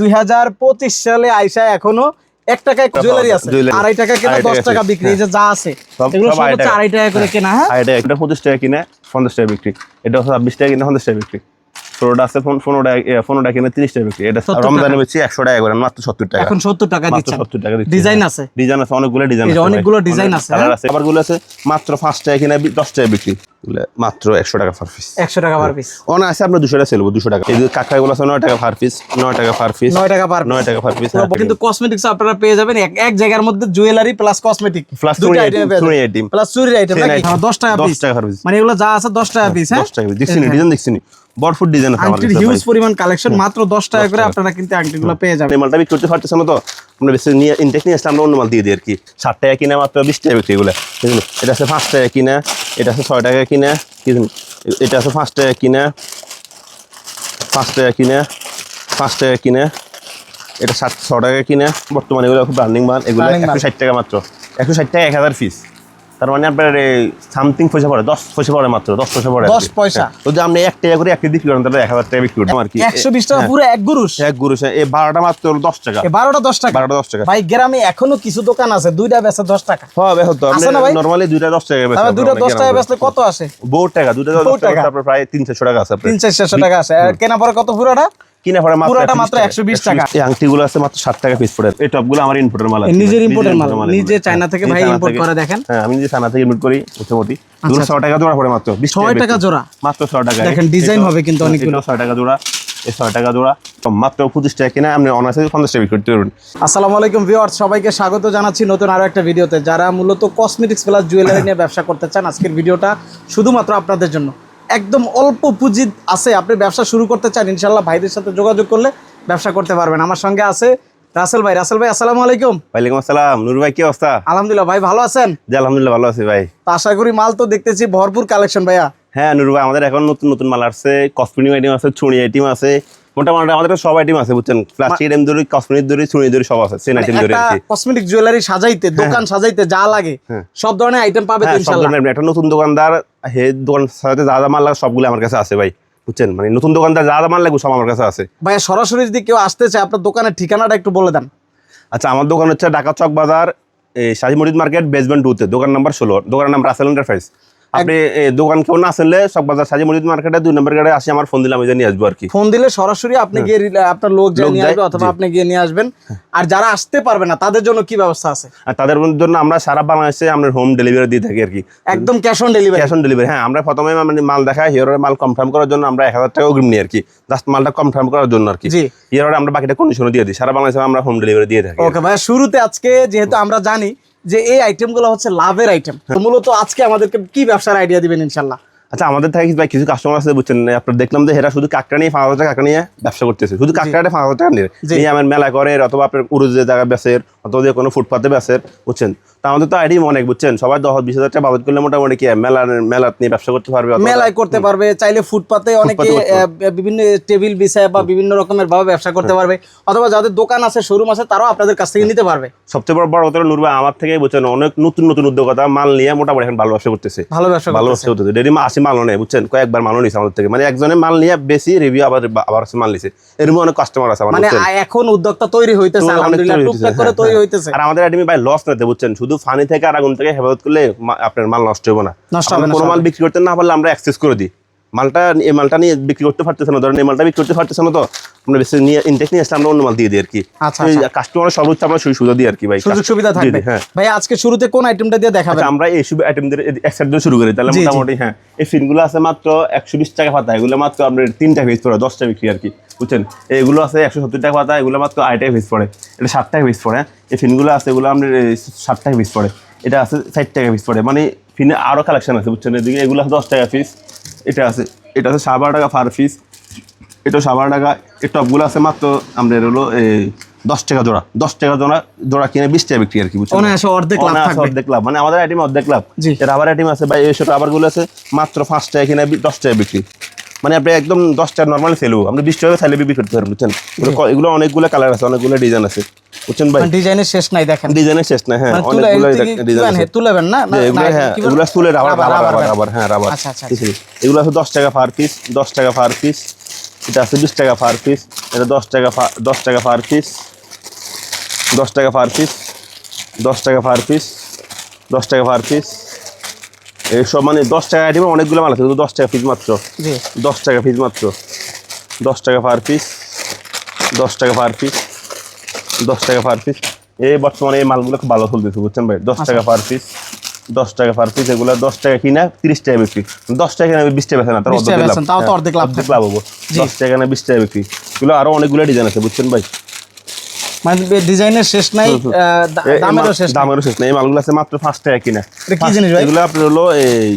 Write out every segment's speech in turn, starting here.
দুই হাজার পঁচিশ সালে আইসা এখনও এক টাকায় জুয়েলারি আছে। আড়াই টাকা কেনা দশ টাকা বিক্রি এই যে যা আছে এগুলো সব হচ্ছে টাকা। আড়াই টাকা করে কেনা হ্যাঁ? এটা পঁচিশ টাকা কিনে পঞ্চাশ টাকা বিক্রি। এটা ছাব্বিশ টাকা কিনে পঞ্চাশ টাকা বিক্রি। ষোলোটা আছে টাকা কিনে তিরিশ টাকা বিক্রি। এটা রমজানে বেশি একশো টাকা করে মাত্র সত্তর টাকা। এখন সত্তর টাকা দিচ্ছেন। সত্তর টাকা ডিজাইন আছে। ডিজাইন আছে অনেকগুলো ডিজাইন আছে অনেকগুলো design আছে, কালার হ্যাঁ? আছে। গুলো আছে মাত্র পাঁচ টাকা কিনে দশ টাকা বিক্রি। মাত্র একশো টাকা পার পিস একশো টাকা পার পিস আছে আপনার দুশো টাকা সেলবো দুশো টাকা। এই গুলো আছে নয় টাকা পার পিস নয় টাকা পার পিস নয় টাকা পার নয় টাকা পার পিস কিন্তু কসমেটিক্স আপনারা পেয়ে যাবেন এক এক জায়গার মধ্যে জুয়েলারি প্লাস কসমেটিক দুটো চুড়ি আইটেম প্লাস চুরি আইটেম নাকি? item। দশ টাকা পিস টাকা piece। মানে এগুলো যা আছে দশ টাকা পিস হ্যাঁ? দশ টাকা দেখছি ডিজাইন দেখছি বরফুট ডিজাইন আছে আমার কাছে হিউজ পরিমাণ কালেকশন মাত্র দশ টাকা করে আপনারা কিন্তু আংটিগুলো পেয়ে যাবেন। এই মালটা বিক্রি করতে পারতেছে না তো? আমরা বেশি নিয়ে ইনটেক নিয়ে আসলে আমরা অন্য মাল দিয়ে দিই আর কি। ষাট টাকা কিনা মাত্র বিশ টাকা বিক্রি এগুলো এটা আছে পাঁচ টাকা কিনা। এটা আছে ছয় টাকা কিনে এটা আছে পাঁচ টাকা কিনে পাঁচ টাকা কিনে পাঁচ টাকা কিনে এটা সাত ছ টাকা কিনে। বর্তমানে এগুলো খুব রানিং মাল এগুলো একশো ষাট টাকা মাত্র। একশো ষাট টাকা এক হাজার পিস তার মানে আপনার সামথিং পয়সা পড়ে দশ পয়সা পড়ে মাত্র দশ পয়সা পড়ে। 10 পয়সা। হ্যাঁ। যদি আপনি এক টাকা করে একটি বিক্রি করেন তাহলে এক হাজার টাকা বিক্রি করতাম আর কি। একশো বিশ টাকা হ্যাঁ। পুরো এক গুরুষ এক গুরু এই বারোটা মাত্র দশ টাকা। বারোটা দশ টাকা। বারোটা দশ টাকা। ভাই গ্রামে এখনও কিছু দোকান আছে দুইটা বেচে দশ টাকা। আছে না নরমালি দুইটা দশ টাকা বেচে দুইটা দশ টাকা বেচলে কত আসে? বহুত টাকা দুইটা দশ টাকা। টাকা। তারপর প্রায় তিন চারশো টাকা আছে তিন চারশো টাকা আছে। কেনা পরে কত পুরোটা? কিনা মাত্র পুরোটা মাত্র টাকা। 120 টাকা। এই আংটিগুলো আছে মাত্র টাকা পিস পড়ে এই টপগুলো আমার ইম্পোর্টের মাল আছে। নিজের imported মাল, নিজে চায়না থেকে ভাই থেকে- করে দেখেন। হ্যাঁ আমি নিজে চায়না থেকে ইম্পোর্ট করি মোটামুটি। এগুলো ছয় টাকা জোড়া পড়ে মাত্র টাকা জোড়া? মাত্র টাকা। দেখেন, এটাও- হবে কিন্তু অনেকগুলো। টাকা জোড়া ছয় টাকা জোড়া। মাত্র পঁচিশ টাকা কিনা আপনি অনার্সে পঞ্চাশ টাকা করতে পারবেন। আসসালামু আলাইকুম ভিউয়ার্স সবাইকে স্বাগত জানাচ্ছি নতুন আরও একটা ভিডিওতে। যারা মূলত কসমেটিক্স প্লাস জুয়েলারি নিয়ে ব্যবসা করতে চান আজকের ভিডিওটা শুধুমাত্র আপনাদের জন্য। একদম অল্প পুঁজি আছে আপনি ব্যবসা শুরু করতে চান ইনশাল্লাহ ভাইদের সাথে যোগাযোগ করলে ব্যবসা করতে পারবেন। আমার সঙ্গে আছে রাসেল ভাই। রাসেল ভাই আসসালামু আলাইকুম। ওয়ালাইকুম আসসালাম। নূর ভাই কি অবস্থা? আলহামদুলিল্লাহ ভাই ভালো আছেন? জি আলহামদুলিল্লাহ ভালো আছি ভাই। তো আশা করি মাল তো দেখতেছি ভরপুর কালেকশন ভাইয়া। হ্যাঁ নুরু ভাই আমাদের এখন নতুন নতুন মাল আসছে। কসমেটিক আইটেম আছে ছুঁড়ি আইটেম আছে। মোটামুটি আমাদের সব আইটেম আছে বুঝছেন? প্লাস্টিক আইটেম ধরি কসমেটিক ধরি ছুঁড়ি ধরি সব আছে সেন আইটেম কসমেটিক জুয়েলারি সাজাইতে দোকান সাজাইতে যা লাগে হ্যাঁ। সব ধরনের আইটেম পাবে হ্যাঁ সব ধরনের একটা নতুন দোকানদার হে দোকান যা যা মাল লাগে সবগুলো আমার কাছে আছে ভাই বুঝছেন? মানে নতুন দোকানদার যা যা মাল লাগবে সব আমার কাছে আছে। ভাইয়া সরাসরি যদি কেউ আসতে চায় আপনার দোকানের ঠিকানাটা একটু বলে দেন। আচ্ছা আমার দোকান হচ্ছে ঢাকা চক বাজার এই শাহী মসজিদ মার্কেট বেসমেন্ট টুতে দোকান নাম্বার ষোলো দোকানের নাম রাসেল এন্টারপ্রাইজ আপনি দোকান কেউ না আসলে চক বাজার শাহী মসজিদ মার্কেটে দুই নম্বর গাড়ি আসি আমার ফোন দিলে আমি নিয়ে আসব আর কি। ফোন দিলে সরাসরি আপনি গিয়ে আপনার লোক হ্যাঁ। নিয়ে আসবে অথবা আপনি গিয়ে নিয়ে আসবেন। আর যারা আসতে পারবে না তাদের জন্য কি ব্যবস্থা আছে? আর তাদের জন্য আমরা সারা বাংলাদেশে আমরা হোম ডেলিভারি দিয়ে থাকি আর কি। একদম cash on delivery cash on delivery হ্যাঁ আমরা প্রথমে মানে মাল দেখাই হিরোর মাল কনফার্ম করার জন্য আমরা এক হাজার টাকা অগ্রিম নিই আর কি। জাস্ট মালটা কনফার্ম করার জন্য আর কি। জি। হিরোর আমরা বাকিটা কন্ডিশনও দিয়ে দিই সারা বাংলাদেশে আমরা হোম ডেলিভারি দিয়ে থাকি। ওকে ভাইয়া শুরুতে আজকে যেহেতু আমরা জানি যে এই আইটেমগুলো হচ্ছে লাভের আইটেম মূলত আজকে আমাদেরকে কি ব্যবসার আইডিয়া দিবেন ইনশাল্লাহ? আচ্ছা আমাদের থেকে ভাই কিছু কাস্টমার আছে বুঝছেন আপনার দেখলাম যে এরা শুধু কাঁকড়া নিয়ে পাঁচ হাজার টাকা নিয়ে ব্যবসা করতেছে। শুধু কাঁকড়াটা পাঁচ হাজার টাকা নিয়ে। আমার মেলা করে অথবা আপনার উরুজের জায়গা বেসের অথবা যে কোনো ফুটপাতে বেসের বুঝছেন? তা আমাদের তো আইডিয়া অনেক বুঝছেন? সবাই দশ বিশ হাজার টাকা বাজেট করলে মোটামুটি কি মেলা মেলা নিয়ে ব্যবসা করতে পারবে মেলায় করতে পারবে চাইলে ফুটপাতে অনেকে বিভিন্ন টেবিল বিষয় বা বিভিন্ন রকমের ভাবে ব্যবসা করতে পারবে। অথবা যাদের দোকান আছে শোরুম আছে তারাও আপনাদের কাছ থেকে নিতে পারবে। সবচেয়ে বড় বড় কথা নুরবা আমার থেকে বুঝছেন? অনেক নতুন নতুন উদ্যোগতা মাল নিয়ে মোটামুটি এখন ভালো ব্যবসা করতেছে। ভালো ব্যবসা ভালো ব্যবসা করতেছে। ডেলি আসি মালও নেই বুঝছেন? কয়েকবার মালও নিছে আমাদের থেকে। মানে একজনে মাল নিয়ে বেশি রিভিউ আবার আবার মাল নিছে। এরকম অনেক কাস্টমার আছে মানে এখন উদ্যোক্তা তৈরি হইতেছে আলহামদুলিল্লাহ। টুকটাক করে হ্যাঁ, তৈরি হইতেছে। আর আমাদের একাডেমি ভাই লস নিতে বুঝছেন? শুধু ফানি থেকে আর আগুন থেকে হেফাজত করলে আপনার মাল নষ্ট হবে না। নষ্ট আমরা হবে না, কোনো মাল বিক্রি করতে না পারলে আমরা অ্যাক্সেস করে দিই। মালটা এই মালটা নিয়ে বিক্রি করতে পারতেছে না। ধরেন এই মালটা বিক্রি করতে পারতেছে না তো আমরা বেশি নিয়ে ইনটেক নিয়ে আসলে আমরা অন্য মাল দিয়ে দিই আর কি। আচ্ছা, আচ্ছা। কাস্টমারের সর্বোচ্চ আমরা সুযোগ সুবিধা দিই আর কি ভাই। সুযোগ সুবিধা থাকবে। হ্যাঁ। ভাই আজকে শুরুতে কোন আইটেমটা দিয়ে দেখাবেন? আচ্ছা আমরা এইসব আইটেমদের এক সাইড দিয়ে শুরু করি। তাহলে। মোটামুটি হ্যাঁ। এই ফিনগুলো আছে মাত্র একশো বিশ টাকা পাতা। এগুলো মাত্র আপনার তিনটা পিস পড়ে দশটা বিক্রি আর কি বুঝছেন? এগুলো আছে একশো সত্তর টাকা পাতা এগুলো মাত্র আড়াই পিস পড়ে। এটা ষাট টাকা পিস পড়ে এই ফিনগুলো আছে এগুলো আপনার এই ষাট টাকা পিস পড়ে। এটা আছে ষাট টাকা পিস পড়ে। মানে ফিনে আরও কালেকশন আছে বুঝছেন? এদিকে এগুলো আছে দশ টাকা পিস এটা আছে এটা আছে সাত টাকা পার পিস। এটা সাত টাকা এই টপগুলো আছে মাত্র আমাদের হলো এই দশ টাকা জোড়া। দশ টাকা জোড়া জোড়া কিনে বিশ টাকা বিক্রি আর কি বুঝছেন অর্ধেক লাভ অর্ধেক লাভ মানে আমাদের আইটেম অর্ধেক লাভ। রাবার আইটেম আছে বা এইসব রাবারগুলো আছে মাত্র পাঁচ টাকা কিনে দশ টাকা বিক্রি। মানে আপনি একদম দশটা নর্মালি সেলবো আপনি বিশ টাকা চাইলে বিক্রি করতে পারেন বুঝছেন? এগুলো অনেকগুলো কালার আছে অনেকগুলো ডিজাইন আছে বুঝছেন ভাই? ডিজাইনের শেষ নাই দেখেন। ডিজাইনের শেষ না হ্যাঁ অনেকগুলো ডিজাইন আছে তুলেবেন না? না, এগুলো হ্যাঁ এগুলো তুলে রাবার রাবার, রাবার হ্যাঁ রাবার আচ্ছা, আচ্ছা, আছে। এগুলো আছে দশ টাকা পার পিস দশ টাকা পার পিস এটা আছে বিশ টাকা পার পিস এটা দশ টাকা দশ টাকা পার পিস দশ টাকা পার পিস দশ টাকা পার পিস দশ টাকা পার পিস এইসব মানে দশ টাকা আইটেমে অনেকগুলো মাল আছে কিন্তু দশ টাকা পিস মাত্র দশ টাকা পিস মাত্র দশ টাকা পার পিস দশ টাকা পার পিস দশ টাকা পার পিস এই বর্তমানে এই মালগুলো খুব ভালো চলতেছে বুঝছেন ভাই দশ টাকা পার পিস দশ টাকা পার পিস এগুলো দশ টাকা কিনা তিরিশ টাকা বিক্রি দশ টাকা কিনা বিশ টাকা না তার অর্ধেক লাভ তাও তো হ্যাঁ, অর্ধেক লাভ লাভ হব দশ টাকা না বিশ টাকা বিক্রি এগুলো আরও অনেকগুলো ডিজাইন আছে বুঝছেন ভাই মানে ডিজাইনের শেষ নাই দামেরও শেষ দামেরও শেষ নেই। এই মালগুলো আছে মাত্র পাঁচ টাকা কিনা। এটা কি জিনিস ভাই? এগুলো আপনার হলো এই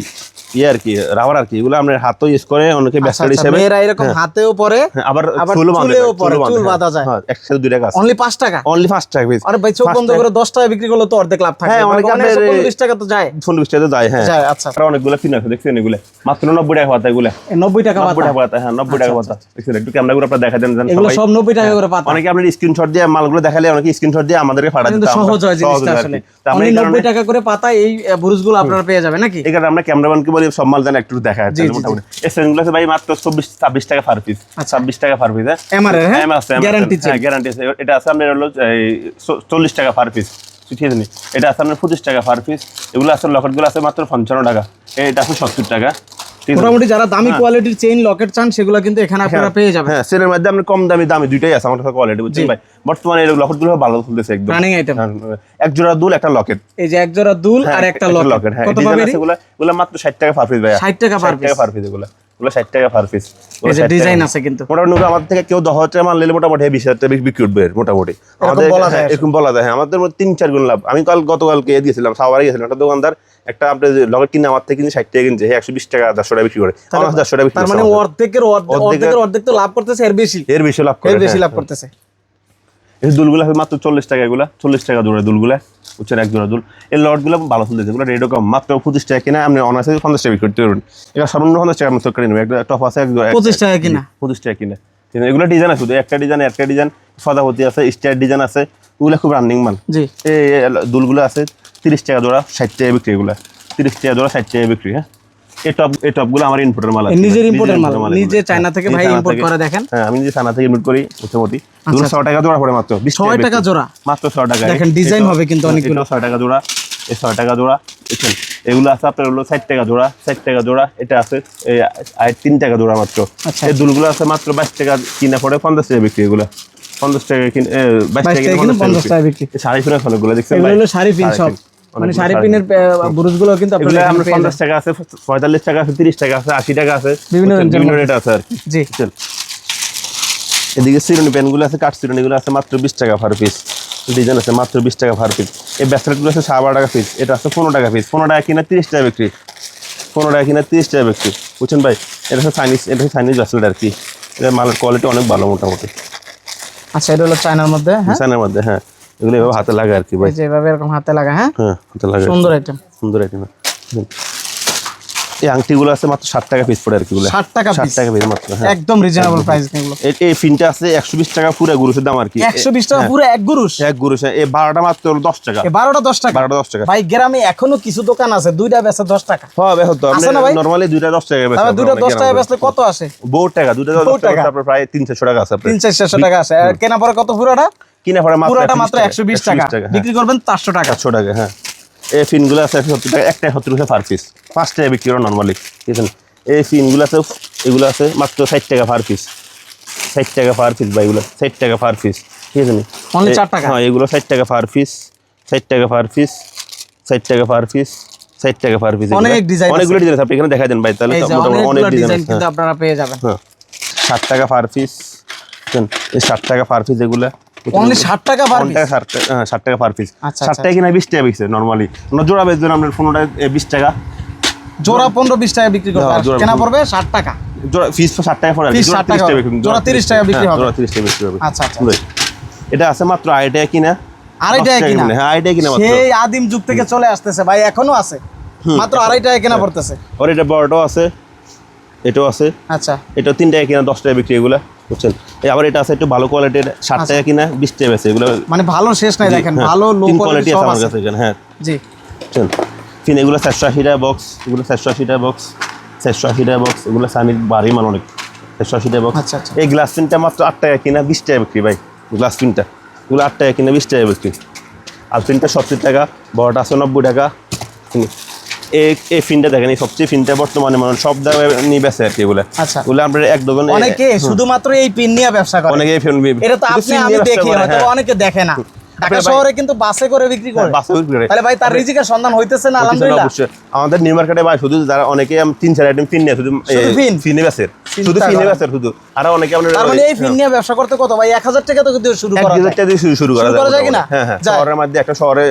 ইয়ে আর কি রাবার আর কি এগুলো আপনার হাতও ইউজ করে অনেকে হিসেবে। মেয়েরা এরকম। হাতেও পরে আবার আবার চুলেও পরে, চুল। বাঁধা যায়। হ্যাঁ, একসাথে দুই টাকা অনলি পাঁচ টাকা? অনলি পাঁচ টাকা পিস আরে ভাই চোখ বন্ধ করে দশ টাকা বিক্রি করলে তো অর্ধেক লাভ থাকে। হ্যাঁ, মানে অনেকে অনেক আপনার এই- পনেরো টাকা তো যায়। চল্লিশ টাকা যায় হ্যাঁ। যায় আচ্ছা। আর অনেকগুলো কিনে আছে দেখছেন এগুলো? মাত্র নব্বই টাকা পাতা এগুলো। এই নব্বই টাকা নব্বই পাতা? টাকা পাতা হ্যাঁ নব্বই টাকা পাতা। দেখছেন একটু ক্যামেরা করে আপনার দেখা দেন দেন এগুলো সব নব্বই টাকা করে পাতা। অনেকে আপনার স্ক্রিনশট দিয়ে মালগুলো দেখালে অনেকে স্ক্রিনশট দিয়ে আমাদেরকে পাঠাতে সহজ হয় জিনিসটা আসলে। অনলি নব্বই টাকা করে পাতা এই বুরুজগুলো আপনারা পেয়ে যাবেন নাকি? আমরা ক্যামেরাম্যানকে বলি সব মাল যেন একটু দেখা যাচ্ছে মোটামুটি। এই সেনগুলো আছে ভাই মাত্র চব্বিশ ছাব্বিশ টাকা পার পিস ছাব্বিশ টাকা পার পিস হ্যাঁ? হ্যাঁ। গ্যারান্টি হ্যাঁ গ্যারান্টি আছে এটা আছে আপনার হলো চল্লিশ টাকা পার পিস ঠিক আছে? এটা আছে আপনার পঁচিশ টাকা পার পিস এগুলো আছে লকেটগুলো আছে মাত্র পঞ্চান্ন টাকা। এটা আছে সত্তর টাকা। মোটামুটি যারা দামি কোয়ালিটির চেইন লকেট চান সেগুলো কিন্তু এখানে আপনারা পেয়ে যাবেন। হ্যাঁ সেলের মধ্যে আপনি কম দামি দামি দুইটাই আছে আমার কাছে কোয়ালিটি বুঝছেন ভাই। বর্তমানে এই লকেটগুলো ভালো চলতেছে একদম। রানিং আইটেম হ্যাঁ, এক জোড়া দুল একটা লকেট এই যে এক জোড়া দুল আর একটা লকেট হ্যাঁ। কত আছে এগুলো এগুলো মাত্র 60 টাকা পার পিস ভাই 60 টাকা। পার পিস এগুলো। এগুলো 60 টাকা পার পিস ডিজাইন আছে কিন্তু। মোটামুটি আমাদের থেকে কেউ দশ হাজার টাকা মাল নিলে মোটামুটি বিশ হাজার টাকা বিক্রি উঠবে মোটামুটি। আমাদের বলা হ্যাঁ, যায়। এরকম বলা যায়। হ্যাঁ আমাদের তিন চার গুণ লাভ। আমি কাল গতকালকে দিয়েছিলাম সাওয়ারে গেছিলাম। একটা দোকানদার একটা আপনার লগের কিনে আমার থেকে কিন্তু ষাট টাকা কিনছে। একশো বিশ টাকা দেড়শো টাকা বিক্রি করে। আমার দেড়শো টাকা বিক্রি মানে অর্ধেকের অর্ধেক- অর্ধেকের- অর্ধেক তো লাভ করতেছে এর বেশি। এর বেশি লাভ করে এর বেশি হ্যাঁ। লাভ করতেছে। এই দুলগুলো আছে মাত্র চল্লিশ টাকা এগুলা চল্লিশ টাকা জোড়া দুলগুলা বুঝছেন এক জোড়া দুল। এই লটগুলো ভালো চলতেছে এগুলো রেডও কম মাত্র পঁচিশ টাকা কিনা আপনি অনার্সে পঞ্চাশ টাকা বিক্রি করতে পারবেন। এটা সর্বনিম্ন পঞ্চাশ টাকা আপনি করে নেবেন একটা টপ আছে এক জোড়া- পঁচিশ টাকা কিনা। পঁচিশ টাকা কিনা। কিন্তু এগুলো ডিজাইন আছে শুধু একটা ডিজাইন একটা ডিজাইন সদাপতি আছে স্টার ডিজাইন আছে ওগুলো খুব রানিং মাল। জি। এই এই দুলগুলো আছে তিরিশ টাকা জোড়া ষাট টাকা বিক্রি এগুলো তিরিশ টাকা জোড়া ষাট টাকা বিক্রি হ্যাঁ? এই টপ এই টপগুলো আমার ইম্পোর্টের মাল আছে নিজের imported মাল, নিজে চায়না থেকে ভাই চায়না করে দেখেন। হ্যাঁ আমি নিজে চায়না থেকে ইম্পোর্ট করি মোটামুটি এগুলো ছয় টাকা জোড়া পড়ে মাত্র বিশ টাকা জোড়া? মাত্র ছয় টাকা দেখেন, design হবে কিন্তু অনেকগুলো। ছয় টাকা জোড়া এই ছয় টাকা জোড়া দেখছেন এগুলো আছে আপনার হলো টাকা জোড়া টাকা জোড়া এটা আছে এই আর তিন টাকা জোড়া মাত্র আচ্ছা। এই দুলগুলো আছে মাত্র বাইশ টাকা কিনা পড়ে পঞ্চাশ টাকা বিক্রি এগুলো পঞ্চাশ টাকা কিনে বাইশ টাকা কিনে 50 টাকা বিক্রি। শাড়ি ফিনের অনেকগুলো দেখছেন এগুলো শাড়ি পিন সব। মানে শাড়ি। পিনের বুরুজগুলো কিন্তু আপনারা আমরা। টাকা আছে পঁয়তাল্লিশ টাকা আছে তিরিশ টাকা আছে আশি টাকা আছে। বিভিন্ন বিভিন্ন রেট আছে আর জি। বুঝছেন? এদিকে সিরনি পেনগুলো আছে কাঠ সিরনিগুলো আছে মাত্র বিশ টাকা পার পিস ডিজাইন আছে মাত্র বিশ টাকা পার পিস এই ব্যাসলেটগুলো আছে সাড়ে বারো টাকা পিস এটা আছে পনেরো টাকা পিস পনেরো টাকা কিনা তিরিশ টাকা বিক্রি। পনেরো টাকা কিনা তিরিশ টাকা বিক্রি। বুঝছেন ভাই? এটা হচ্ছে চাইনিজ এটা হচ্ছে চাইনিজ ব্যাসলেট আর কি। এটা মালের কোয়ালিটি অনেক ভালো মোটামুটি। আচ্ছা এটা হলো চায়নার মধ্যে হ্যাঁ? ডিজাইনের মধ্যে হ্যাঁ। এগুলো এভাবে হাতে লাগে আর কি ভাই। এভাবে এরকম হাতে লাগা হ্যাঁ? হ্যাঁ হাতে লাগে সুন্দর আইটেম সুন্দর আইটেম এই আংটিগুলো আছে মাত্র ষাট টাকা পিস পড়ে আর কি 60 টাকা ষাট টাকা পিস মাত্র হ্যাঁ। একদম রিজনেবল প্রাইস এগুলো। এই- ফিনটা আছে একশো বিশ টাকা পুরো গুরুষের দাম আর কি। একশো বিশ টাকা পুরো এক গুরুষ এক গুরুষ এই বারোটা মাত্র দশ টাকা। বারোটা দশ টাকা? বারোটা দশ টাকা। ভাই গ্রামে এখনও কিছু দোকান আছে দুইটা বেচে দশ টাকা। হ্যাঁ বেশ আছে ভাই? নর্মালি দুইটা দশ টাকা বেচে দুইটা দশ টাকা বেচলে কত আসে? বহুত টাকা দুইটা দশ টাকা। প্রায় তিন চারশো টাকা আছে। তিন চারশো টাকা আর কেনা পরে কত পুরোটা? কিনে পড়ে পুরোটা মাত্র একশো বিশ 120 টাকা। হ্যাঁ। বিক্রি করবেন চারশো টাকা। একশো টাকা হ্যাঁ। এই ফিনগুলো আছে একশো সত্তর টাকা একটা সত্তর টাকা পার পিস পাঁচ টাকা বিক্রি করে নর্মালি ঠিক আছে এই ফিনগুলো আছে এগুলো আছে মাত্র ষাট টাকা পার পিস ষাট টাকা পার পিস বা এগুলো ষাট টাকা পার পিস ঠিক আছে? Only চার টাকা? হ্যাঁ এগুলো ষাট টাকা পার পিস ষাট টাকা পার পিস ষাট টাকা পার পিস ষাট টাকা পার পিস অনেক আছে। অনেকগুলো ডিজাইন আপনি এখানে দেখা দেন ভাই তাহলে মোটামুটি অনেক ডিজাইন ডিজাইন কিন্তু আপনারা পেয়ে যাবেন। হ্যাঁ ষাট টাকা পার পিস এই ষাট টাকা পার পিস এগুলো অনলি ষাট টাকা পার অনেক টাকা টাকা হ্যাঁ, ষাট টাকা পার পিস ষাট টাকা কিনা বিশ টাকা বিকছে নর্মালি আমরা জোড়া বেচবেন আপনার পনেরোটা বিশ টাকা। জোড়া পনেরো বিশ টাকা বিক্রি করবে হ্যাঁ, আর জোড়া কেনা পড়বে ষাট টাকা। জোড়া ফিস ষাট টাকা পড়ে আর কি। Piece জোড়া 60 টাকা বিক্রি- জোড়া 30 টাকা বিক্রি হ্যাঁ, হবে। জোড়া তিরিশ টাকা বিক্রি হবে। আচ্ছা, আচ্ছা। এটা আছে মাত্র আড়াই টাকা কিনা। আড়াই টাকা কিনা। হ্যাঁ আড়াই টাকা কিনা মাত্র। সেই আদিম যুগ থেকে চলে আসতেছে ভাই এখনও আছে। মাত্র আড়াই টাকা কেনা পড়তেছে। আর এটা বড়টাও আছে। এটাও আছে। আচ্ছা। এটা তিন টাকা কিনা দশ টাকা বিক্রি এগুলো। বুঝছেন? এই আবার এটা আছে একটু ভালো কোয়ালিটির ষাট টাকা কিনা বিশ টাকা বেছে এগুলো মানে ভালো শেষ নাই দেখেন হ্যাঁ, ভালো লো কোয়ালিটি আছে আমার কাছে এখানে হ্যাঁ। জি। বুঝছেন? ফিন এগুলো চারশো আশি টাকা বক্স এগুলো চারশো আশি টাকা বক্স চারশো আশি টাকা বক্স এগুলো সানির বাড়ি মান অনেক একশো আশি টাকা বক্স আচ্ছা, আচ্ছা। এই গ্লাস পিনটা মাত্র আট টাকা কিনা বিশ টাকা বিক্রি ভাই গ্লাস পিনটা এগুলো আট টাকা কিনা বিশ টাকা বিক্রি। আর পিনটা সত্তর টাকা বড়টা আছে নব্বই টাকা। এই ফিনটা দেখেন এই সবচেয়ে ফিনটা বর্তমানে মানে সব দামে নিয়ে বেছে আর কি এগুলো। আচ্ছা। এগুলো আপনার এক দোকান অনেকে শুধুমাত্র এই পিন নিয়ে ব্যবসা করে। অনেকে এই ফিন এটা তো আপনি আমি দেখি হয়তো অনেকে দেখে না। ঢাকা শহরে কিন্তু বাসে করে বিক্রি করে। বাসে বিক্রি করে। তাহলে ভাই তার রিজিকের সন্ধান হইতেছে না আলহামদুলিল্লাহ? অবশ্যই। আমাদের নিউ মার্কেটে ভাই শুধু যারা অনেকে তিন চার আইটেম ফিন নেয় শুধু ফিন? ফিনে শুধু ফিনে। শুধু। আর অনেকে তার মানে এই পিন নিয়ে ব্যবসা করতে কত ভাই? এক হাজার টাকা তো শুরু করা হাজার যায়। টাকা দিয়ে শুরু করা যায় করা যায় কিনা? হ্যাঁ হ্যাঁ। শহরের মধ্যে একটা শহরে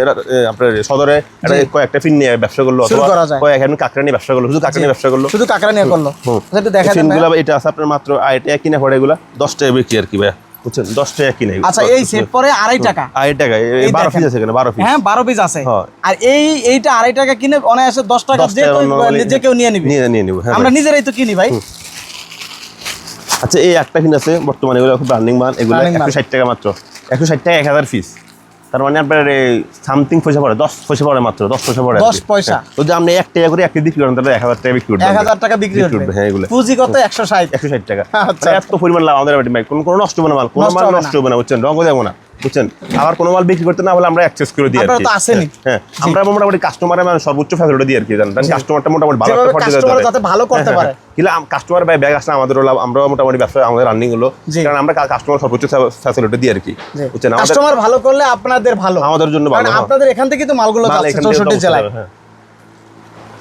আপনার সদরে একটা কয়েকটা ফিন নিয়ে ব্যবসা করল অথবা কয়েক এখন কাকড়া নিয়ে ব্যবসা করল শুধু কাকড়া নিয়ে ব্যবসা করল। শুধু কাকড়া নিয়ে করল। আচ্ছা, দেখা ফিনগুলো এটা আছে আপনার মাত্র আইটা কিনে পড়ে এগুলা দশ টাকা বিক্রি আর কি ভাই বুঝছেন? দশ টাকা কিনে আচ্ছা এই সেট পরে আড়াই টাকা। আড়াই টাকা এই এই বারো দেখেন। পিস আছে এখানে পিস হ্যাঁ বারো পিস আছে। হ্যাঁ। আর এই এইটা আড়াই টাকা কিনে অনায়াসে দশ টাকা যে টাকা কেউ- যে কেউ নিয়ে নিবে। নিয়ে নিয়ে নিবো হ্যাঁ আমরা। নিজেরাই তো কিনি ভাই। আচ্ছা এই একটা কিনে আছে বর্তমানে এগুলো খুব রানিং মাল এগুলো Running মাল। একশো ষাট টাকা মাত্র। একশো ষাট টাকা এক হাজার পিস তার মানে আপনার সামথিং পয়সা পড়ে দশ পয়সা পড়ে মাত্র দশ পয়সা পড়ে দশ পয়সা। হ্যাঁ। যদি আপনি এক টাকা করে একটা বিক্রি করেন তাহলে এক হাজার টাকা বিক্রি করবেন এক হাজার টাকা বিক্রি করবে, হ্যাঁ, এগুলো। পুঁজি কত একশো ষাট একশো ষাট টাকা আচ্ছা, মানে এত পরিমাণ লাভ আমাদের কোনো কোনো নষ্ট হবে না মাল কোনো মাল নষ্ট। হবে না বুঝছেন রঙও যাব না বুঝছেন? আবার কোনো মাল বিক্রি করতে না হলে আমরা অ্যাক্সেস করে দিই আর আপনারা তো আসেনই। হ্যাঁ আমরা মোটামুটি কাস্টমারের মানে সর্বোচ্চ ফ্যাসিলিটি দিই আর কি জানেন? কাস্টমারটা মোটামুটি ভালো একটা পর্যায়ে customer যেতে ভালো করতে পারে। কিন্তু কাস্টমার ভাই ব্যাগ আসলে আমাদেরও লাভ আমরাও মোটামুটি ব্যবসা আমাদের রানিং হলো। কারণ আমরা কাস্টমার সর্বোচ্চ ফ্যাসিলিটি দিই আর কি। বুঝছেন? কাস্টমার ভালো করলে আপনাদের ভালো। আমাদের জন্য ভালো হ্যাঁ। আপনাদের এখান থেকে তো মালগুলো মাল যাচ্ছে এখান থেকে চৌষট্টি তো জেলায় হ্যাঁ।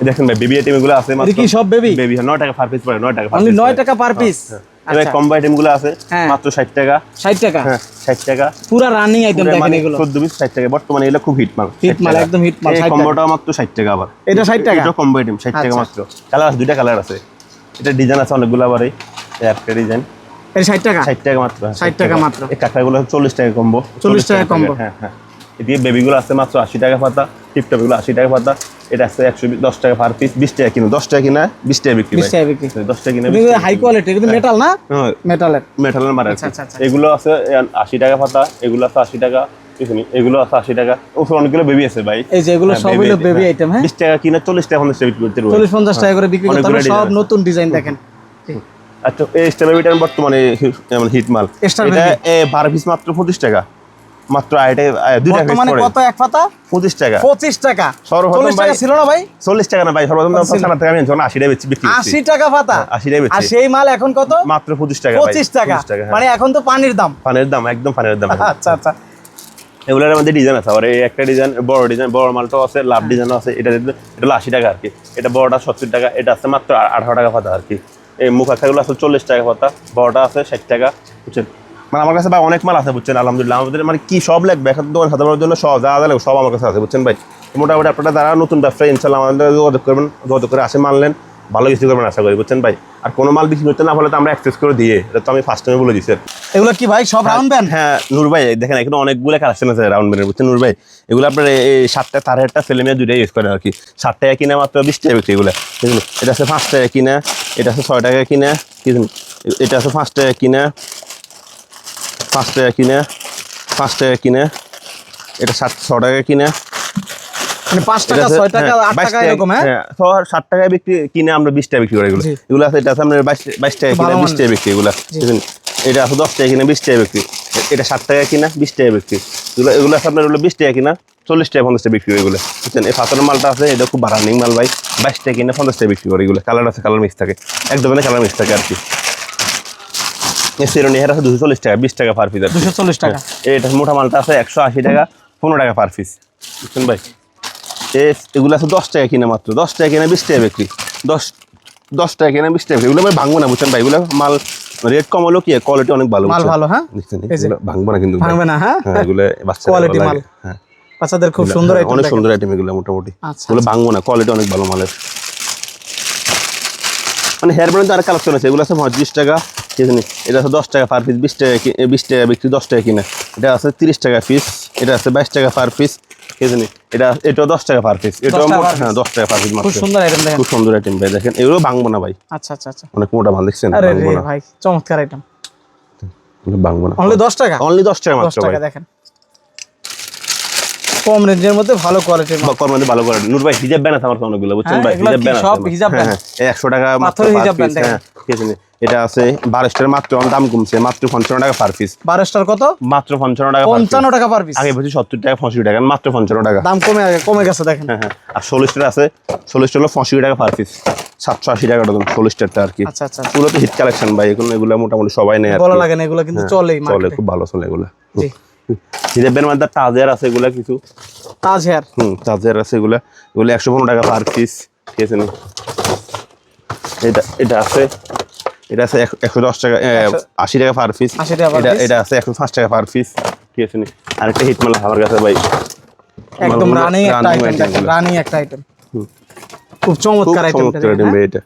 দেখেন ভাই বেবি আইটেমগুলো আছে এটা কি সব baby? বেবি নয় টাকা পার পিস পড়ে নয় টাকা per অনলি piece নয় টাকা পার পিস এবার কম্বো আইটেমগুলো আছে হ্যাঁ। মাত্র ষাট টাকা। ষাট টাকা? হ্যাঁ ষাট টাকা। পুরা রানিং আইটেম দেখেন এগুলো। চোদ্দ পিস ষাট টাকা। বর্তমানে এগুলো খুব হিট মাল Hit মাল, একদম hit মাল, 60 টাকা। কম্বোটা মাত্র ষাট টাকা আবার। এটা 60 টাকা? এটা কম্বো আইটেম ষাট টাকা আচ্ছা। মাত্র। কালার আছে দুইটা কালার আছে। এটা ডিজাইন আছে অনেকগুলো আবার এই একটা ডিজাইন এটা ষাট টাকা? ষাট টাকা মাত্র হ্যাঁ, 60 টাকা মাত্র। এই কাঁকড়াগুলো চল্লিশ টাকা কম্বো 40 টাকা combo। হ্যাঁ হ্যাঁ। এদিকে বেবিগুলো আছে মাত্র আশি টাকা পাতা। টিপটপগুলো আশি টাকা পাতা। এটা আছে একশো দশ টাকা পার পিস বিশ টাকা কিনো দশ টাকা কিনা বিশ টাকা বিক্রি 20 টাকা বিক্রি। দশ টাকা কিনা হাই কোয়ালিটি কিন্তু মেটাল না? হ্যাঁ। মেটালের মেটালের মারা আচ্ছা, আচ্ছা, আচ্ছা। এগুলো আছে আশি টাকা পাতা এগুলো আছে আশি টাকা এগুলো আছে আশি টাকা। অনেকগুলো বেবি আছে ভাই। এই যে এগুলো হ্যাঁ, সব হলো বেবি হ্যাঁ। আইটেম হ্যাঁ? বিশ টাকা কিনা চল্লিশ টাকা পঞ্চাশ টাকা বিক্রি করতে পারবে। চল্লিশ পঞ্চাশ টাকা করে বিক্রি করতে সব নতুন ডিজাইন দেখেন। আচ্ছা এই স্টার বেবিটা বর্তমানে হিট মাল। এটা এ, বারো পিস মাত্র পঁচিশ টাকা। মাত্র আইটা দুইটা বর্তমানে কত এক পাতা? পঁচিশ টাকা। পঁচিশ টাকা। সর্বপ্রথম ভাই- ছিল না ভাই? চল্লিশ টাকা না ভাই সর্বপ্রথম দাম ছিল। সাত টাকা আমি যখন আশি টাকা বিক্রি করছি। আশি টাকা পাতা? হ্যাঁ, 80 টাকা আর সেই মাল এখন কত? মাত্র পঁচিশ টাকা ভাই। পঁচিশ টাকা। 25 টাকা হ্যাঁ। মানে এখন তো পানির দাম। ফানের দাম একদম ফানের দাম। আচ্ছা আচ্ছা। এগুলোর মধ্যে ডিজাইন আছে। আবার এই একটা ডিজাইন বড় ডিজাইন বড় মালটাও আছে লাভ ডিজাইন আছে। এটা এটা আশি টাকা আর কি। এটা বড়টা সত্তর টাকা এটা আছে মাত্র আঠারো টাকা পাতা আর কি। এই মুখ আছে চল্লিশ টাকা পাতা বড়টা আছে ষাট টাকা বুঝছেন? মানে আমার কাছে ভাই অনেক মাল আছে বুঝছেন? আলহামদুলিল্লাহ। আমাদের মানে কি সব লাগবে? এখন দোকান সাধারণের জন্য সব যা যা লাগবে সব আমার কাছে আছে বুঝছেন ভাই? মোটামুটি আপনারা যারা নতুন ব্যবসায়ী ইনশাল্লাহ আমাদের যোগাযোগ করবেন যোগাযোগ করে আসে মানলেন ভালো কিছু করবেন আশা করি বুঝছেন ভাই? আর কোনো মাল বিক্রি করতে না পারলে তো আমরা অ্যাক্সেস করে দিয়ে এটা তো আমি ফার্স্ট টাইমে বলে দিচ্ছি এগুলো কি ভাই সব রাউন্ড ব্যান্ড হ্যাঁ নূর ভাই দেখেন এখানে অনেকগুলো কালেকশন আছে রাউন্ড মেরের বুঝছেন নূর ভাই? এগুলো আপনার এই- সাতটা তার একটা ছেলে মেয়ে দুইটাই ইউজ করে আর কি। ষাট টাকা কিনা মাত্র বিশ টাকা বিক্রি এগুলো বুঝলেন? এটা আছে পাঁচ টাকা কিনা এটা আছে ছয় টাকা কিনা কি এটা আছে পাঁচ টাকা কিনা পাঁচ টাকা কিনা পাঁচ টাকা কিনা এটা সাত ছ টাকা কিনা। পাঁচ এটা টাকা আছে- ছয় টাকা আট 22 টাকা এরকম ছ- ষাট টাকায় বিক্রি কিনে আমরা বিশ টাকা বিক্রি করি এগুলো। এগুলো আছে এটা আছে আপনার বাইশ বাইশ টাকা কিনা বিশ মানের। টাকা বিক্রি এগুলো। এটা আছে দশ টাকা কিনা বিশ টাকা বিক্রি। এটা ষাট টাকা কিনা বিশ টাকা বিক্রি। এগুলো এগুলো আছে আপনার হলো বিশ টাকা কিনা চল্লিশ টাকা পঞ্চাশ টাকা বিক্রি করে এগুলো। বুঝছেন এই মালটা আছে এটা খুব বারানিং মাল ভাই। বাইশ টাকা কিনে পঞ্চাশ টাকা বিক্রি করে এগুলো। কালার আছে কালার মিক্স থাকে। এক দোকানে কালার মিক্স থাকে আর কি। এই সেরনি আছে দুশো চল্লিশ টাকা বিশ টাকা পার পিস দুশো চল্লিশ টাকা। এটা মোটা মালটা আছে একশো আশি টাকা পনেরো টাকা পার পিস বুঝছেন ভাই? এগুলো আছে দশ টাকা কিনে মাত্র। দশ টাকা কিনে বিশ টাকা বিক্রি। দশ দশ টাকা কিনে বিশ টাকা এগুলো ভাই ভাঙবো না বুঝছেন ভাই? এগুলো মাল রেট কম হলো কি কোয়ালিটি অনেক ভালো মাল ভালো, হ্যাঁ? ভাঙবো না কিন্তু ভাঙবে না, হ্যাঁ? হ্যাঁ এগুলো বাচ্চা Quality মাল। হ্যাঁ। বাচ্চাদের খুব সুন্দর হ্যাঁ, অনেক সুন্দর আইটেম এগুলো মোটামুটি। আচ্ছা, এগুলো ভাঙবো না কোয়ালিটি অনেক ভালো মালের। মানে হেয়ার ব্র্যান্ড আর কালেকশন আছে এগুলো আছে পঁয়ত্রিশ টাকা ঠিক আছে এটা আছে দশ টাকা পার পিস বিশ টাকা বিশ টাকা বিক্রি দশ টাকা কিনা। এটা আছে তিরিশ টাকা পিস এটা আছে বাইশ টাকা পার পিস ঠিক আছে এটা এটাও দশ টাকা পার পিস এটাও। হ্যাঁ দশ টাকা পার পিস খুব সুন্দর আইটেম দেখেন। খুব সুন্দর আইটেম ভাই দেখেন এগুলো ভাঙবো না ভাই। আচ্ছা আচ্ছা আচ্ছা। অনেক মোটা মাল দেখছেন ভাই চমৎকার আইটেম ভাঙবো না। অনলি দশ টাকা? অনলি দশ টাকা মাত্র ভাই। দেখেন। কম রেঞ্জের মধ্যে ভালো কোয়ালিটির কর্মাতে ভালো করে নূর ভাই হিজাব ব্যান আছে আমার অনেকগুলো বুঝছেন ভাই? হিজাব ব্যান সব হিজাব হ্যাঁ, ব্যান? হ্যাঁ, এই একশো টাকা মাত্র হিজাব ব্যান দেখেন। হ্যাঁ? এটা আছে বারোশটার মাত্র দাম কমছে মাত্র পঞ্চান্ন টাকা পার পিস কত? মাত্র পঞ্চান্ন টাকা। পঞ্চান্ন টাকা পার পিস আগে বলছি সত্তর টাকা পঁয়ষট্টি টাকা মাত্র পঞ্চান্ন টাকা। দাম কমে কমে গেছে দেখেন। হ্যাঁ আর চল্লিশটা আছে চল্লিশটা হলো পঁয়ষট্টি টাকা পার পিস সাতশো আশি টাকা ডজন চল্লিশটারটা আর কি। আচ্ছা আচ্ছা এগুলো তো হিট কালেকশন ভাই এগুলো এগুলো মোটামুটি সবাই নেয় কি। লাগে না এগুলো কিন্তু চলেই চলে খুব ভালো চলে এগুলো। জি। হিজাবের মধ্যে তাজের আছে এগুলো কিছু? তাজ হেয়ার হুম তাজের আছে এগুলো। এগুলো একশো পনেরো টাকা পার পিস ঠিক আছে নি? এটা এটা আছে এটা আছে একশো দশ টাকা আশি টাকা পার পিস 80 টাকা per এটা এটা আছে একশো পাঁচ টাকা পার পিস ঠিক আছে নি? আরেকটা হিটমাল আমার কাছে ভাই। একদম রানিং একটা আইটেম। রানিং একটা আইটেম। খুব চমৎকার আইটেম ভাই এটা।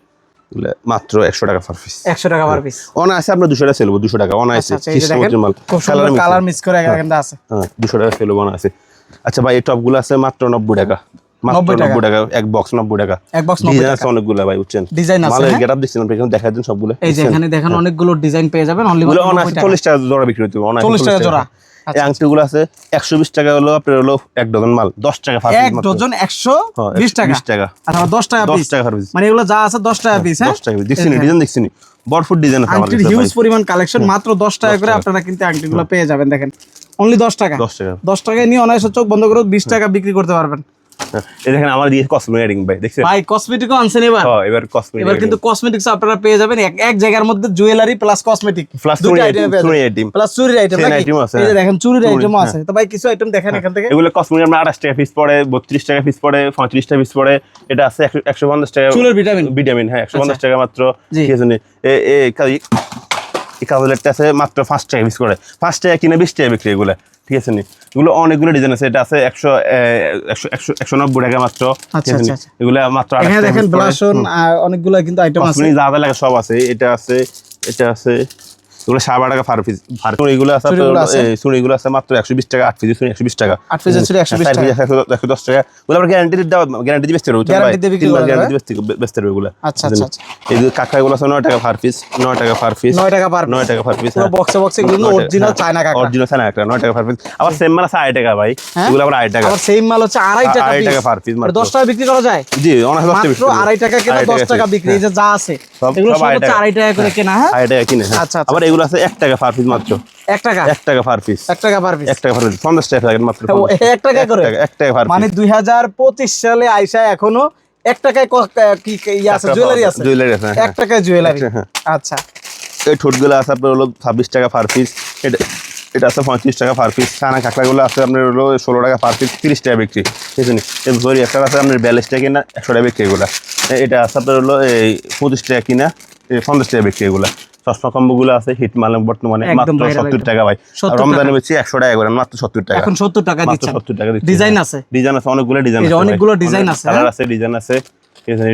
মাত্র একশো টাকা পার পিস একশো টাকা পার পিস আছে আপনার দুশো টাকা সেলবো দুশো টাকা। আছে আচ্ছা আচ্ছা কালার মিক্স করে এখানটা আছে। হ্যাঁ দুশো টাকা সেলবো আচ্ছা ভাই এই টপগুলো আছে মাত্র নব্বই টাকা। মাত্র 90 টাকা। নব্বই টাকা এক বক্স নব্বই টাকা। এক বক্স ডিজাইন টাকা। আছে অনেকগুলো ভাই বুঝছেন? Design আছে, মালের হ্যাঁ? গেটআপ আপনি এখানে সবগুলো এই যে এখানে দেখেন অনেকগুলো ডিজাইন পেয়ে যাবেন অনলি এগুলো অন আছে চল্লিশ টাকা জোড়া বিক্রি হতে 40 টাকা। জোড়া। এই আংটিগুলো আছে একশো বিশ টাকা হলো আপনার হলো এক ডজন মাল দশ টাকা এক ডজন একশো হ্যাঁ, বিশ টাকা। 20 টাকা। আচ্ছা দশ টাকা দশ টাকা মানে এগুলো যা আছে দশ টাকা পিস হ্যাঁ? দশ টাকা দেখছি ডিজাইন দেখছি বরফুট ডিজাইন আছে আংটির হিউজ পরিমাণ কালেকশন মাত্র দশ টাকা করে আপনারা কিন্তু আংটিগুলো পেয়ে যাবেন দেখেন। অনলি দশ টাকা। 10 টাকা। দশ টাকায় নিয়ে অনায়াসে চোখ বন্ধ করে বিশ টাকা বিক্রি করতে পারবেন। হ্যাঁ, এই দেখেন আমার দিয়ে কসমেটিক ভাই দেখছেন? ভাই কসমেটিকও আনছেন এবার? হ্যাঁ এবার কসমেটিক এবার কিন্তু কসমেটিক্স আপনারা পেয়ে যাবেন এক এক জায়গার মধ্যে জুয়েলারি প্লাস কসমেটিক দুটো আইটেম প্লাস চুরির আইটেম Chain আছে, এই হ্যাঁ। দেখেন চুরির আইটেমও হ্যাঁ। আছে। তো ভাই কিছু আইটেম দেখেন এখান থেকে। এগুলো কসমেটিক আমরা আঠাশ টাকা পিস পড়ে বত্রিশ টাকা পিস পড়ে পঁয়ত্রিশ টাকা পিস পড়ে এটা আছে একশো- একশো পঞ্চাশ টাকা চুলের ভিটামিন ভিটামিন হ্যাঁ টাকা মাত্র। এ এ কা- এই কাজলেরটা আছে মাত্র পাঁচ টাকা পিস করে। পাঁচ টাকা কিনে বিশ টাকা বিক্রি এগুলো। ঠিক আছে নি? এগুলো অনেকগুলো ডিজাইন আছে। এটা আছে একশো একশো একশো একশো নব্বই টাকা মাত্র। আচ্ছা, আচ্ছা, আচ্ছা। এগুলো মাত্র দেখেন। ব্লাশন অনেকগুলো কিন্তু আইটেম আছে। যা লাগে সব আছে। এটা আছে এটা আছে এগুলো সাড়ে বারো টাকা পার পিস এগুলো আছে চুড়িগুলো আছে? চুড়িগুলো আছে মাত্র একশো বিশ টাকা আট পিস একশো বিশ টাকা আট পিসের চুড়ি 120 হ্যাঁ, চার টাকা। একশো- একশো দশ টাকা ওগুলো আবার গ্যারান্টি দেওয়া গ্যারান্টি দিয়ে বেচতে? গ্যারান্টি বেচতে ওগুলো আচ্ছা, আচ্ছা, আচ্ছা। এই যে কাঁকড়াগুলো আছে নয় টাকা পার পিস নয় টাকা পার পিস নয় টাকা per নয় টাকা পার পিস পুরো box এ এগুলো original চায়না কাঁকড়া। অরিজিনাল চায়না কাঁকড়া নয় টাকা পার পিস আবার সেম মাল আছে আড়াই টাকা ভাই হ্যাঁ? এগুলো আবার আড়াই টাকা আবার সেম মাল হচ্ছে আড়াই টাকা আড়াই টাকা per piece মানে মাত্র। দশ টাকা বিক্রি করা যায় জি অনেক দশটা মাত্র আড়াই টাকা কেনা দশ টাকা বিক্রি এই যে যা আছে এগুলো সব টাকা। আড়াই টাকা করে কেনা হ্যাঁ আড়াই টাকা কিনে হ্যাঁ। আচ্ছা, আচ্ছা। আবার এগুলো আছে এক টাকা পার পিস মাত্র। এক টাকা? এক টাকা পার পিস এক টাকা পার পিস এক টাকা পার পিস পঞ্চাশ টাকা মাত্র এক টাকা করে? এক টাকা পার মানে পিস দুই হাজার পঁচিশ সালে আইসা এখনও এক টাকায় ক- ইয়ে আছে? জুয়েলারি আছে? jewelry আছে, হ্যাঁ। এক টাকায় জুয়েলারি হ্যাঁ। আচ্ছা। এই ঠোঁটগুলো আছে আপনার হলো ছাব্বিশ টাকা পার পিস এটা এটা আছে পঁয়ত্রিশ টাকা পার পিস ছানা কাঁকড়াগুলো আছে আপনার হলো ষোলো টাকা পার পিস তিরিশ টাকা বিক্রি। ঠিক আছে একটা আছে আপনার বিয়াল্লিশ টাকা কিনা একশো টাকা বিক্রি এগুলো। এটা আছে আপনার হলো এই পঁচিশ টাকা কিনা। পঞ্চাশ টাকা বিক্রি এগুলো। চশমা কম্বোগুলো আছে হিট মাল বর্তমানে মাত্র সত্তর টাকা ভাই। রমজানে বেশি একশো টাকা করে মাত্র সত্তর টাকা। এখন সত্তর টাকা মাত্র সত্তর টাকা দিচ্ছি। ডিজাইন আছে? ডিজাইন আছে অনেকগুলো ডিজাইন আছে অনেকগুলো ডিজাইন আছে, কালার হ্যাঁ? আছে ডিজাইন আছে।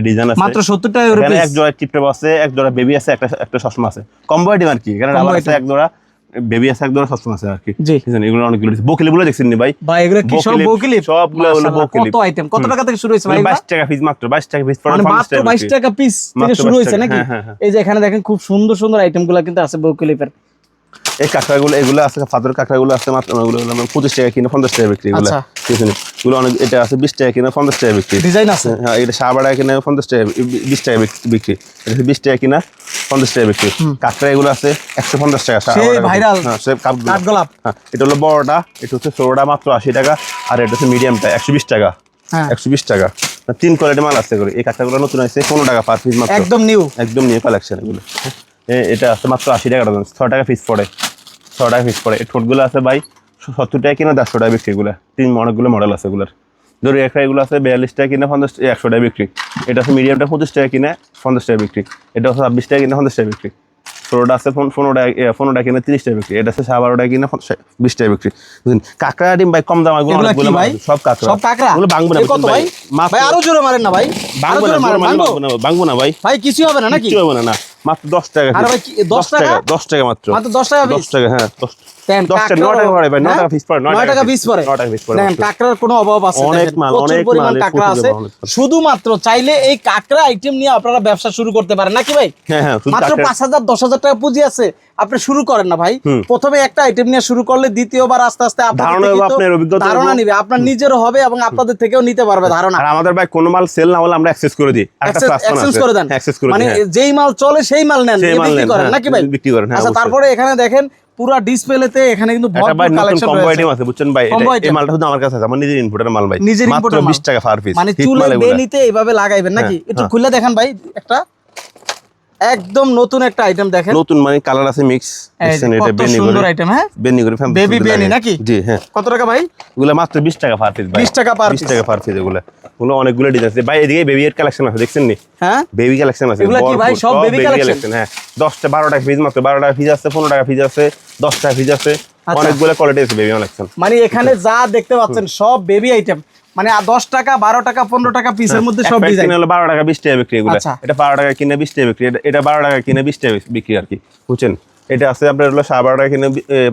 ডিজাইন আছে মাত্র সত্তর টাকা। এক জোড়া টিপটপ আছে এক জোড়া বেবি আছে একটা একটা চশমা আছে। কম্বো ডিমান্ড কি আছে item। এক জোড়া। বেবি আছে একদম জোড়া আছে আর কি। জি। এগুলো অনেকগুলো বকিলি গুলো দেখছেন নি ভাই? ভাই এগুলো কি সব বকিলি- সবগুলো হলো বকিলি কত আইটেম কত টাকা থেকে শুরু হয়েছে ভাই বাইশ টাকা পিস মাত্র বাইশ টাকা পিস মানে মাত্র বাইশ টাকা পিস থেকে শুরু হয়েছে নাকি? হ্যাঁ, হ্যাঁ, হ্যাঁ। এই যে এখানে দেখেন খুব সুন্দর সুন্দর আইটেমগুলা কিন্তু আছে বউকিলিপের এই কাঁকড়াগুলো এগুলো আছে ফাদর কাঁকড়াগুলো আছে মাত্র ওগুলো আমরা পঁচিশ টাকা কিনে পঞ্চাশ টাকা বিক্রি এগুলো। আচ্ছা। ঠিক আছে এগুলো অনেক এটা আছে বিশ টাকা কিনে পঞ্চাশ টাকা বিক্রি। ডিজাইন আছে? হ্যাঁ এটা সাবাড়া কিনে পঞ্চাশ টাকা বিশ টাকা বিক- বিক্রি। এটা বিশ টাকা কিনা পঞ্চাশ টাকা বিক্রি। কাঁকড়া এগুলো আছে একশো পঞ্চাশ টাকা সাবাড়া হ্যাঁ সে হ্যাঁ এটা হলো বড়টা এটা হচ্ছে ষোলোটা মাত্র আশি টাকা আর এটা হচ্ছে মিডিয়ামটা একশো বিশ টাকা। হ্যাঁ। একশো বিশ টাকা। তিন কোয়ালিটি মাল আছে করে এই কাঁকড়াগুলো নতুন আছে পনেরো টাকা পার পিস মাত্র। একদম নিউ একদম নিউ কালেকশন এগুলো। এটা আছে মাত্র আশি টাকা ডজন ছয় টাকা পিস পড়ে ছয় টাকা পিস পড়ে। এই ঠোঁটগুলো আছে ভাই সত্তর টাকা কিনা দেড়শো টাকা বিক্রি এগুলো। তিন অনেকগুলো মডেল আছে এগুলোর। ধরো একটা এগুলো আছে বিয়াল্লিশ টাকা কিনে পঞ্চাশ একশো টাকা বিক্রি। এটা আছে মিডিয়ামটা পঁচিশ টাকা কিনে পঞ্চাশ টাকা বিক্রি। এটা হচ্ছে ছাব্বিশ টাকা কিনে পঞ্চাশ টাকা বিক্রি। ষোলোটা আছে পন- পনেরো টাকা পনেরো টাকা কিনে তিরিশ টাকা বিক্রি। এটা আছে সাড়ে বারো টাকা কিনে বিশ টাকা বিক্রি। বুঝলেন? কাঁকড়া ডিম ভাই কম দাম এগুলো অনেকগুলো ভাই? সব কাঁকড়া। সব কাঁকড়া? এগুলো বাংবো না কত ভাই? আরও জোরে মারেন না ভাই। আরও না ভাঙবো? না ভাই। ভাই কিছু হবে না নাকি? কিচ্ছু হবে না না। মাত্র দশ টাকা দশ টাকা? দশ টাকা মাত্র। মাত্র দশ টাকা দশ টাকা হ্যাঁ দশ টাকা। টাকা পড়ে ভাই হ্যাঁ? টাকা পিস পড়ে টাকা পিস পড়ে। টাকা পিস পড়ে। কাঁকড়ার কোনো অভাব আছে অনেক মাল, অনেক পরিমাণ মাল, কাঁকড়া আছে। শুধুমাত্র চাইলে এই কাঁকড়া আইটেম নিয়ে আপনারা ব্যবসা শুরু করতে পারেন। নাকি ভাই? হ্যাঁ হ্যাঁ মাত্র কাঁকড়া- পাঁচ হাজার দশ হাজার টাকা পুঁজি আছে। আপনি শুরু করেন না ভাই। প্রথমে একটা আইটেম নিয়ে শুরু করলে দ্বিতীয়বার আস্তে আস্তে ধারণা নিবে। আপনার নিজেরও হবে এবং আপনাদের থেকেও নিতে পারবে ধারণা। আর আমাদের ভাই কোনো মাল সেল না হলে আমরা অ্যাক্সেস করে দিই। access করে দেন। মানে হ্যাঁ। যেই মাল চলে সেই সেই মাল নেন মাল বিক্রি করেন হ্যাঁ, নাকি ভাই? বিক্রি করেন, হ্যাঁ, আচ্ছা তারপরে এখানে দেখেন পুরা ডিসপ্লেতে এখানে কিন্তু ভরপুর কালেকশন রয়েছে। আইটেম আছে বুঝছেন ভাই? এই মালটা শুধু আমার কাছে আছে আমার নিজের ইনপুটের মাল ভাই। নিজের মাল। 20 টাকা পার পিস মানে চুলে বেনিতে এইভাবে লাগাইবেন নাকি? একটু হ্যাঁ। খুলে দেখেন ভাই একটা। একদম নতুন একটা আইটেম দেখেন। নতুন মানে কালার আছে মিক্স দেখেন এটা বেনি সুন্দর আইটেম হ্যাঁ? বেনি করে বেবি বেনি নাকি? জি হ্যাঁ। কত টাকা ভাই? এগুলো মাত্র 20 টাকা পার পিস ভাই। 20 টাকা পার 20 টাকা পার পিস এগুলো। এগুলো অনেকগুলো ডিজাইন আছে। ভাই এদিকে বেবি এর কালেকশন আছে দেখছেন নি হ্যাঁ? বেবি কালেকশন আছে এগুলো কি ভাই? সব বেবি কালেকশন হ্যাঁ। 10 টা 12 টা পিস মাত্র 12 টাকা পিস আছে 15 টাকা পিস আছে 10 টাকা পিস আছে। অনেকগুলো কোয়ালিটি আছে বেবি কালেকশন মানে এখানে যা দেখতে পাচ্ছেন সব বেবি আইটেম মানে আর দশ টাকা বারো টাকা পনেরো টাকা পিসের মধ্যে সব ডিজাইন হলো 12 টাকা 20 টাকা বিক্রি এগুলো। আচ্ছা। এটা 12 টাকা কিনে 20 টাকা বিক্রি। এটা- এটা 12 টাকা কিনে 20 টাকা বিক্রি আর কি। বুঝছেন? এটা আছে আপনার হলো 12 টাকা কিনে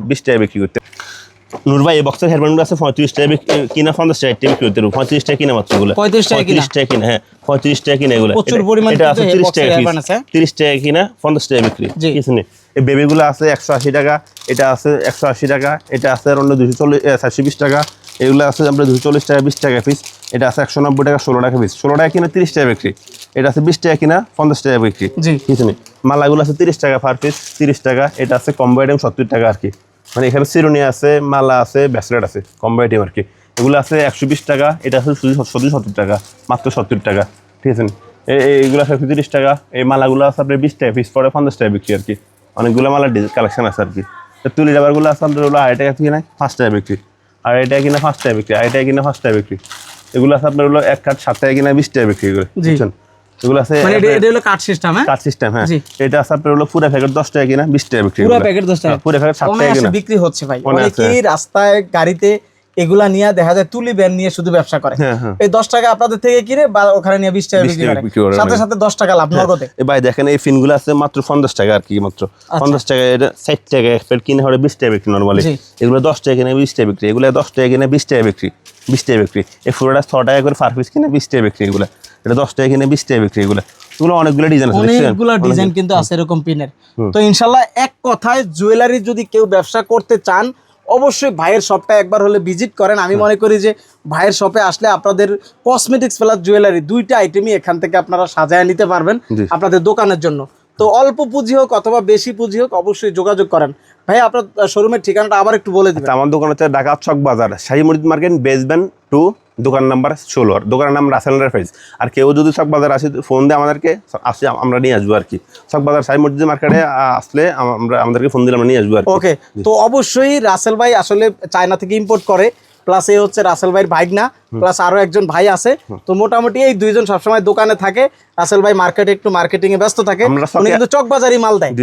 20 টাকা বিক্রি করতে। নূর ভাই এই বক্সের হেয়ারব্যান্ড আছে 35 টাকা বিক্রি- কিনা 50 টাকা টাকা বিক্রি করতে পারব। 35 টাকা কিনা মাত্র এগুলো। 35 টাকা? 35 টাকা কিনা হ্যাঁ 35 টাকা কিনা এগুলো। প্রচুর পরিমাণে এটা আছে 30 টাকা। 30 টাকা কিনা 50 টাকা বিক্রি। কিছু নেই এই বেবিগুলো আছে 180 টাকা এটা আছে 180 টাকা এটা আছে অন্য 240 420 টাকা। এগুলো আছে আমরা 240 টাকা 20 টাকা পিস এটা আছে 190 টাকা 16 টাকা পিস 16 টাকা কিনা 30 টাকা বিক্রি। এটা আছে 20 টাকা কিনা 50 টাকা বিক্রি। জি। কিছু নেই মালাগুলো আছে 30 টাকা পার পিস 30 টাকা। এটা আছে কম্বো আইটেম 70 টাকা আর কি। মানে এখানে সিরোনি আছে মালা আছে ব্যাসলেট আছে কম্বো আইটেম আর কি। এগুলো আছে 120 টাকা এটা আছে শুধু শুধু 70 টাকা মাত্র 70 টাকা। ঠিক আছে এই এই- এইগুলো আছে 30 টাকা এই মালাগুলো আছে আপনার 20 টাকা পিস পরে 50 টাকা বিক্রি আর কি। অনেকগুলো মালার কালেকশন আছে আর কি তুলি রাবারগুলো আছে আপনার হলো আড়াই টাকা কিনা পাঁচ টাকা বিক্রি। আড়াই টাকা কিনা পাঁচ টাকা বিক্রি আড়াই টাকা কিনা পাঁচ টাকা বিক্রি। এগুলো আছে আপনার হলো এক কাঠ সাত টাকা কিনা বিশ টাকা বিক্রি জি। বুঝছেন? এগুলো আছে মানে এটা এটা হলো কার্ড সিস্টেম হ্যাঁ? সিস্টেম হ্যাঁ। এটা আছে আপনার হলো পুরো প্যাকেট দশ টাকা কিনা বিশ টাকা বিক্রি পুরো প্যাকেট দশ টাকা পুরো প্যাকেট টাকা কিনা। বিক্রি হচ্ছে ভাই। অনেকেই রাস্তায় গাড়িতে এগুলা নিয়ে দেখা যায় তুলি ব্যান নিয়ে শুধু ব্যবসা করে। হ্যাঁ, হ্যাঁ। এই দশ টাকা আপনাদের থেকে কিনে বা ওখানে নিয়ে বিশ টাকা বিক্রি করে। সাথে মানে। সাথে দশ টাকা লাভ নগদে। ভাই দেখেন এই ফিনগুলো আছে মাত্র পঞ্চাশ টাকা আর কি মাত্র। পঞ্চাশ টাকা এটা ষাট টাকা এক প্লেট কিনে হলে বিশ টাকা বিক্রি নর্মালি এগুলো দশ টাকা কিনে বিশ টাকা বিক্রি। এগুলো দশ টাকা কিনে বিশ টাকা বিক্রি। বিশ টাকা বিক্রি। এই ফুলটা ছ টাকা করে ফার পিস কিনে বিশ টাকা বিক্রি এগুলো। এটা দশ টাকা কিনে বিশ টাকা বিক্রি এগুলো। এগুলো অনেকগুলো ডিজাইন আছে অনেকগুলো ডিজাইন কিন্তু আছে এরকম পিনের তো ইনশাল্লাহ এক কথায় জুয়েলারি যদি কেউ ব্যবসা করতে চান অবশ্যই ভাইয়ের শপটা একবার হলে ভিজিট করেন। আমি মনে করি যে ভাইয়ের শপে আসলে আপনাদের কসমেটিক্স প্লাস জুয়েলারি দুইটা আইটেমই এখান থেকে আপনারা সাজায় নিতে পারবেন আপনাদের দোকানের জন্য। তো অল্প পুঁজি হোক অথবা বেশি পুঁজি হোক অবশ্যই যোগাযোগ করেন। ভাই আপনার শোরুমের ঠিকানাটা আবার একটু বলে দিবেন। আচ্ছা, আমার দোকান হচ্ছে ঢাকা চক বাজার শাহী মসজিদ মার্কেট বেসবেন্ট টু দোকান নাম্বার ষোলো আর দোকানের নাম রাসেল রাইফাইজ আর কেউ যদি বাজার আসে ফোন দিয়ে আমাদেরকে আসে আমরা নিয়ে আসব আর কি। বাজার শাহী মসজিদ মার্কেটে আসলে আমরা আমাদেরকে ফোন দিলে আমরা নিয়ে আসব আর ওকে তো অবশ্যই রাসেল ভাই আসলে চায়না থেকে ইম্পোর্ট করে প্লাস এই হচ্ছে রাসেল ভাইয়ের ভাইগনা প্লাস আরও একজন ভাই আছে। তো মোটামুটি এই দুইজন সবসময় দোকানে থাকে। রাসেল ভাই মার্কেটে একটু মার্কেটিং এ ব্যস্ত থাকে। উনি কিন্তু চকবাজারি মাল দেয়।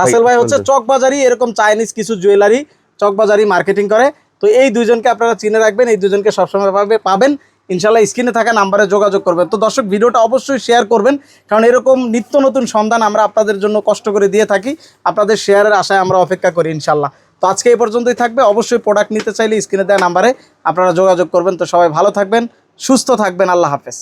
রাসেল ভাই হচ্ছে চকবাজারি। এরকম চাইনিজ কিছু জুয়েলারি চকবাজারি মার্কেটিং করে। তো এই দুজনকে আপনারা চিনে রাখবেন, এই দুজনকে সবসময় পাবে, পাবেন। ইনশাল্লাহ স্ক্রিনে থাকা নাম্বারে যোগাযোগ করবেন। তো দর্শক, ভিডিওটা অবশ্যই শেয়ার করবেন, কারণ এরকম নিত্য নতুন সন্ধান আমরা আপনাদের জন্য কষ্ট করে দিয়ে থাকি। আপনাদের শেয়ারের আশায় আমরা অপেক্ষা করি ইনশাল্লাহ তো আজকে এই পর্যন্তই থাকবে। অবশ্যই প্রোডাক্ট নিতে চাইলে স্ক্রিনে দেওয়া নাম্বারে আপনারা যোগাযোগ করবেন। তো সবাই ভালো থাকবেন, সুস্থ থাকবেন। আল্লাহ হাফেজ।